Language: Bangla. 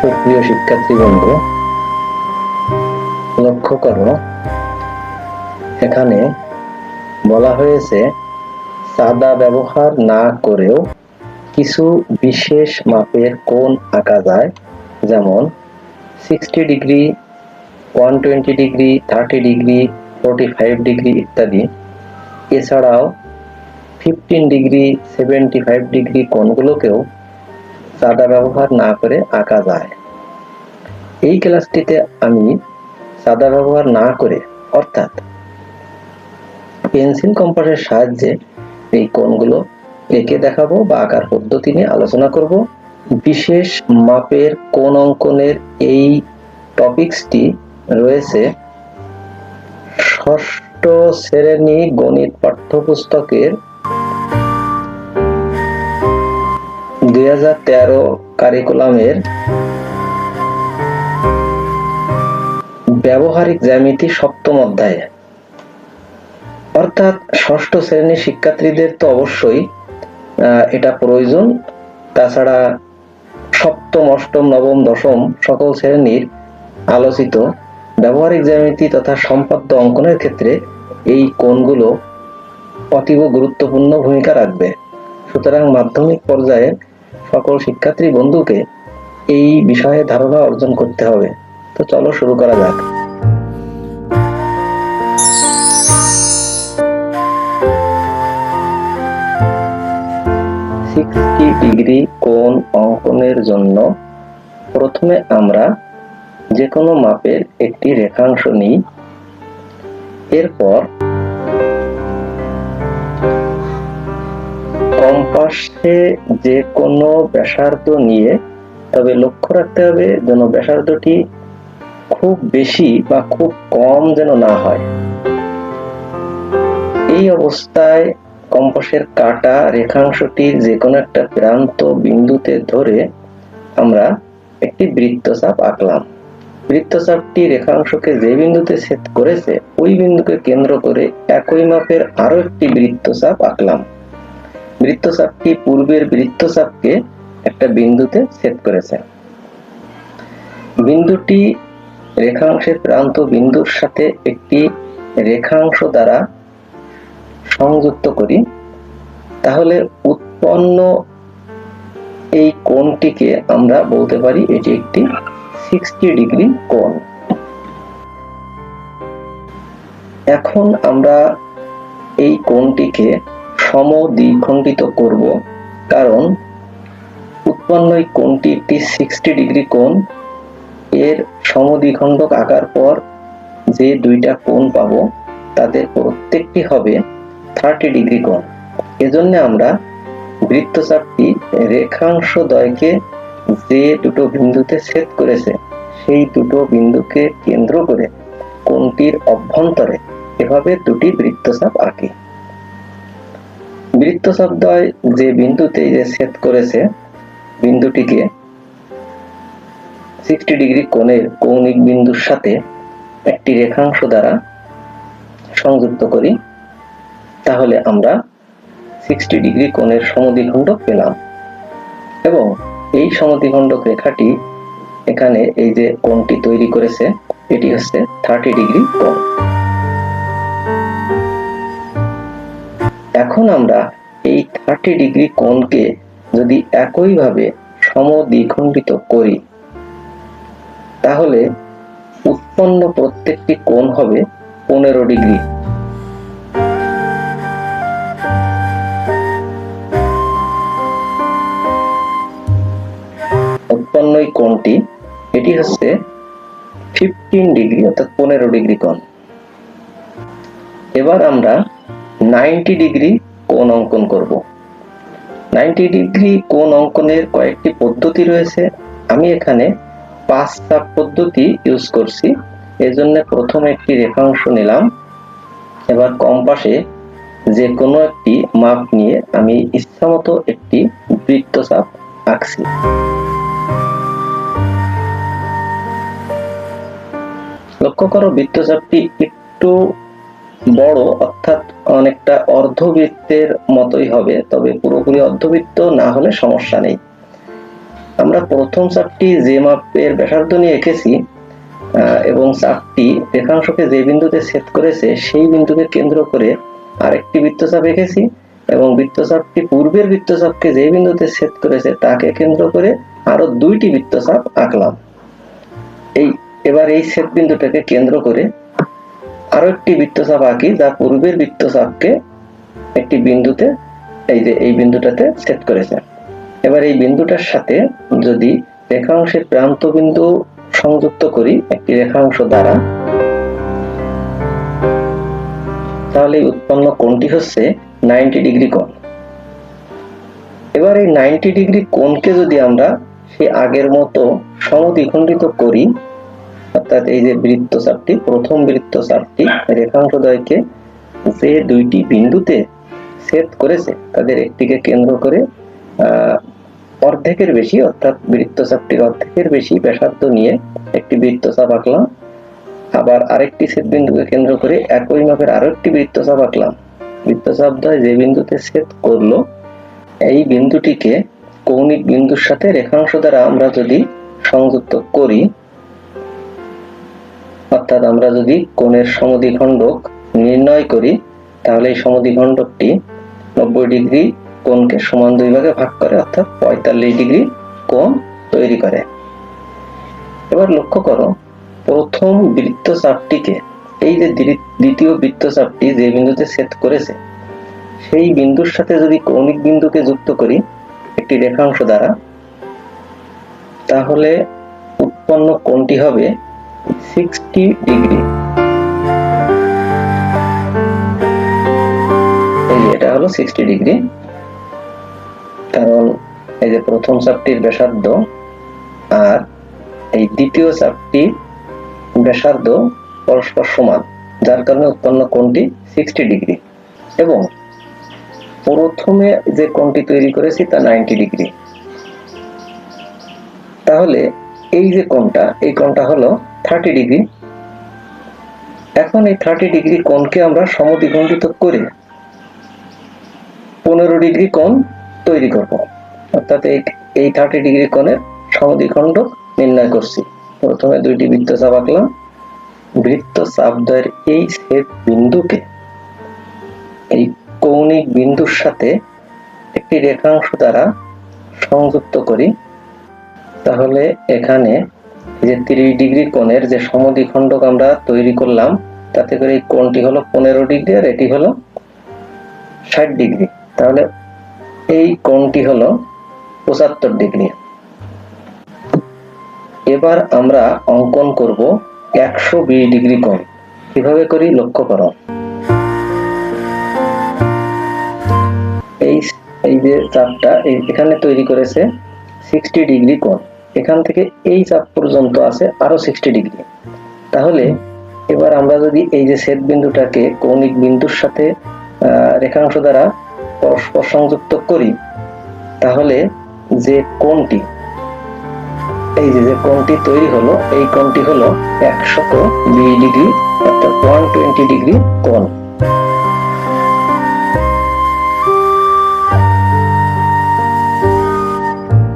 সুপ্রিয় শিক্ষার্থী বন্ধু লক্ষ্য করো, এখানে বলা হয়েছে, সাদা ব্যবহার না করেও কিছু বিশেষ মাপের কোণ আঁকা যায়, যেমন sixty degree one twenty degree thirty degree forty five degree ইত্যাদি। এছাড়াও fifteen degree seventy five degree কোণগুলোকেও সাদা ব্যবহার না করে আঁকা যায়। এই ক্লাসটিতে আমি সাদা ব্যবহার না করে, অর্থাৎ পেন্সিল কম্পাসের সাহায্যে এই কোণগুলো এঁকে দেখাবো বা আঁকার পদ্ধতি নিয়ে আলোচনা করব। বিশেষ মাপের কোন অঙ্কনের এই টপিকসটি রয়েছে ষষ্ঠ শ্রেণি গণিত পাঠ্যপুস্তকের তেরো কারিকুলামের ব্যবহারিক জ্যামিতি সপ্তম অধ্যায়ে। অর্থাৎ ষষ্ঠ শ্রেণির শিক্ষার্থীদের তো অবশ্যই এটা প্রয়োজন। তাছাড়া সপ্তম, অষ্টম, নবম, দশম সকল শ্রেণির আলোচিত ব্যবহারিক জ্যামিতি তথা সম্পাদ্য অঙ্কনের ক্ষেত্রে এই কোণগুলো অতীব গুরুত্বপূর্ণ ভূমিকা রাখবে। সুতরাং মাধ্যমিক পর্যায়ে সকল শিক্ষার্থী বন্ধুকে এই বিষয়ে ধারণা অর্জন করতে হবে। তো চলো শুরু করা যাক। সিক্সটি ডিগ্রি কোণ অঙ্কনের জন্য প্রথমে আমরা যে কোনো মাপের একটি রেখাংশ নিই। এরপর কম্পাসে যে কোনো ব্যাসার্ধ নিয়ে, তবে লক্ষ্য রাখতে হবে যেন ব্যাসার্ধটি খুব বেশি বা খুব কম যেন না হয়। এই অবস্থায় কম্পাসের কাটা রেখাংশটির যে কোনো একটা প্রান্ত বিন্দুতে ধরে আমরা একটি বৃত্তচাপ আঁকলাম। বৃত্তচাপটি রেখাংশকে যে বিন্দুতে ছেদ করেছে, ওই বিন্দুকে কেন্দ্র করে একই মাপের আরও একটি বৃত্তচাপ আঁকলাম। বৃত্তচাপটি পূর্বের বৃত্তচাপকে একটা বিন্দুতে ছেদ করেছে। বিন্দুটি রেখাংশের প্রান্ত বিন্দুর সাথে একটি রেখাংশ দ্বারা সংযুক্ত করি, তাহলে উৎপন্ন এই কোণটিকে আমরা বলতে পারি এটি একটি সিক্সটি ডিগ্রি কোণ। এখন আমরা এই কোণটিকে সম দ্বিখণ্ডিত করব। কারণ উৎপন্ন এই কোণটি একটি সিক্সটি ডিগ্রি কোণ। এর সমদ্বিখণ্ডক আঁকার পর যে দুইটা কোণ পাবো, তাদের প্রত্যেকটি হবে থার্টি ডিগ্রি কোণ। এজন্য আমরা বৃত্তচাপটি রেখাংশ দ্বয়কে যে দুটো বিন্দুতে ছেদ করেছে, সেই দুটো বিন্দুকে কেন্দ্র করে কোণটির অভ্যন্তরে এভাবে দুটি বৃত্তচাপ আঁকি। বৃত্তচাপ দ্বয় যে বিন্দুতে যে ছেদ করেছে, বিন্দুটিকে সিক্সটি ডিগ্রি কোণের কৌণিক বিন্দুর সাথে একটি রেখাংশ দ্বারা সংযুক্ত করি, তাহলে আমরা সিক্সটি ডিগ্রি কোণের সমদ্বিখণ্ডক পেলাম। এবং এই সমদ্বিখণ্ডক রেখাটি এখানে এই যে কোণটি তৈরি করেছে, এটি হচ্ছে থার্টি ডিগ্রি কোণ। এখন আমরা এই থার্টি ডিগ্রি কোণকে যদি একইভাবে সমদ্বিখণ্ডিত করি, তাহলে উৎপন্ন প্রত্যেকটি কোণ হবে পনেরো ডিগ্রি উৎপন্ন এই কোণটি, এটি হচ্ছে ফিফটিন ডিগ্রি অর্থাৎ পনেরো ডিগ্রি কোণ। এবার আমরা নাইনটি ডিগ্রি কোণ অঙ্কন করব। নাইনটি ডিগ্রি কোণ অঙ্কনের কয়েকটি পদ্ধতি রয়েছে। আমি এখানে পাঁচ চাপ পদ্ধতি ইউজ করছি। এজন্য প্রথম একটি রেখাংশ নিলাম। এবার কম্পাসে যে কোনো একটি মাপ নিয়ে আমি ইচ্ছামতো একটি বৃত্তচাপ আঁকছি। লক্ষ্য করো বৃত্তচাপটি একটু বড় অর্থাৎ অনেকটা অর্ধবৃত্তের মতোই হবে, তবে পুরোপুরি অর্ধবৃত্ত না হলে সমস্যা নেই। আমরা প্রথম চাপটি যে মাপের ব্যাসার্ধ নিয়ে এঁকেছি এবং চাপটি রেখাংশকে যে বিন্দুতে ছেদ করেছে, সেই বিন্দুকে কেন্দ্র করে আরেকটি বৃত্তচাপ এঁকেছি, এবং বৃত্তচাপটি পূর্বের বৃত্তচাপকে যে বিন্দুতে ছেদ করেছে, তাকে কেন্দ্র করে আরও দুইটি বৃত্তচাপ আঁকলাম। এই, এবার এই ছেদ বিন্দুটাকে কেন্দ্র করে আরও একটি বৃত্তচাপ আঁকি, যা পূর্বের বৃত্তচাপকে একটি বিন্দুতে, এই যে এই বিন্দুটাতে ছেদ করেছে। এবার এই বিন্দুটার সাথে যদি রেখাংশের প্রান্ত বিন্দু সংযুক্ত করি, একটি রেখাংশ দ্বারা, তাহলে উৎপন্ন কোণটি হচ্ছে নাইনটি ডিগ্রি কোণ। এবার এই নাইনটি ডিগ্রি কোণকে যদি আমরা সে আগের মতো সমদ্বিখণ্ডিত করি অর্থাৎ এই যে বৃত্তচাপটি প্রথম বৃত্তচাপটি রেখাংশদ্বয়কে যে দুইটি বিন্দুতে ছেদ করেছে, তাদের একটিকে কেন্দ্র করে অর্ধেকের বেশি, অর্থাৎ বৃত্তচাপটির অর্ধেকের বেশি ব্যাসার্ধ নিয়ে একটি বৃত্তচাপ আঁকলাম। আবার আরেকটি ছেদ বিন্দুকে কেন্দ্র করে একই মাপের আরও একটি বৃত্তচাপ আঁকলাম। বৃত্তচাপ দ্বয় যে বিন্দুতে ছেদ করল, এই বিন্দুটিকে কৌণিক বিন্দুর সাথে রেখাংশ দ্বারা আমরা যদি সংযুক্ত করি অর্থাৎ আমরা যদি কোণের সমদ্বিখণ্ডক নির্ণয় করি, তাহলে এই সমদ্বিখণ্ডকটি নব্বই ডিগ্রি কোণকে সমান দুই ভাগে ভাগ করে, অর্থাৎ পঁয়তাল্লিশ ডিগ্রি কোণ তৈরি করে। এবার লক্ষ্য করো, প্রথম বৃত্তচাপটিকে, এই যে দ্বি- দ্বিতীয় বৃত্তচাপটি যে বিন্দুতে ছেদ করেছে, সেই বিন্দুর সাথে যদি কৌণিক বিন্দুকে যুক্ত করি, একটি রেখাংশ দ্বারা, তাহলে উৎপন্ন কোণটি হবে সিক্সটি ডিগ্রি এই যে এটা হলো সিক্সটি ডিগ্রি কারণ এই যে প্রথম ব্যাসার্ধ আর এই দ্বিতীয় ব্যাসার্ধ পরস্পর সমান, যার কারণে উৎপন্ন কোণটি সিক্সটি ডিগ্রি এবং প্রথমে যে কোণটি তৈরি করেছি তা নাইনটি ডিগ্রি তাহলে এই যে কোণটা, এই কোণটা হলো থার্টি ডিগ্রি এখন এই থার্টি ডিগ্রি কোণকে আমরা সমদ্বিখণ্ডিত করে পনেরো ডিগ্রি কোণ তৈরি করব। অর্থাৎ এই থার্টি ডিগ্রি কোণের সমদ্বিখণ্ডক নির্ণয় করছি। প্রথমে দুইটি বৃত্তচাপ আঁকলাম। বৃত্তচাপদ্বয়ের এই ছেদ বিন্দুকে এই কৌণিক বিন্দুর সাথে একটি রেখাংশ দ্বারা সংযুক্ত করি। তাহলে এখানে যে তিরিশ ডিগ্রি কোণের যে সমদ্বিখণ্ডক আমরা তৈরি করলাম, তাতে করে এই কোণটি হলো পনেরো ডিগ্রি আর এটি হলো ষাট ডিগ্রি। তাহলে এই কোণটি হলো পঁচাত্তর ডিগ্রি। এবার আমরা অঙ্কন করব একশো বিশ ডিগ্রি কোণ। কীভাবে করি? লক্ষ্য করো। এই এই যে চাপটা এখানে তৈরি করেছে সিক্সটি ডিগ্রি কোণ। এখান থেকে এই চাপ পর্যন্ত আছে আরও সিক্সটি ডিগ্রি তাহলে এবার আমরা যদি এই যে ছেদ বিন্দুটাকে কৌণিক বিন্দুর সাথে রেখাংশ দ্বারা পরস্পর সংযুক্ত করি, তাহলে যে কোণটি, এই যে কোণটি তৈরি হলো, এই কোণটি হলো একশত বিশ ডিগ্রি অর্থাৎ ওয়ান টোয়েন্টি ডিগ্রি কোণ।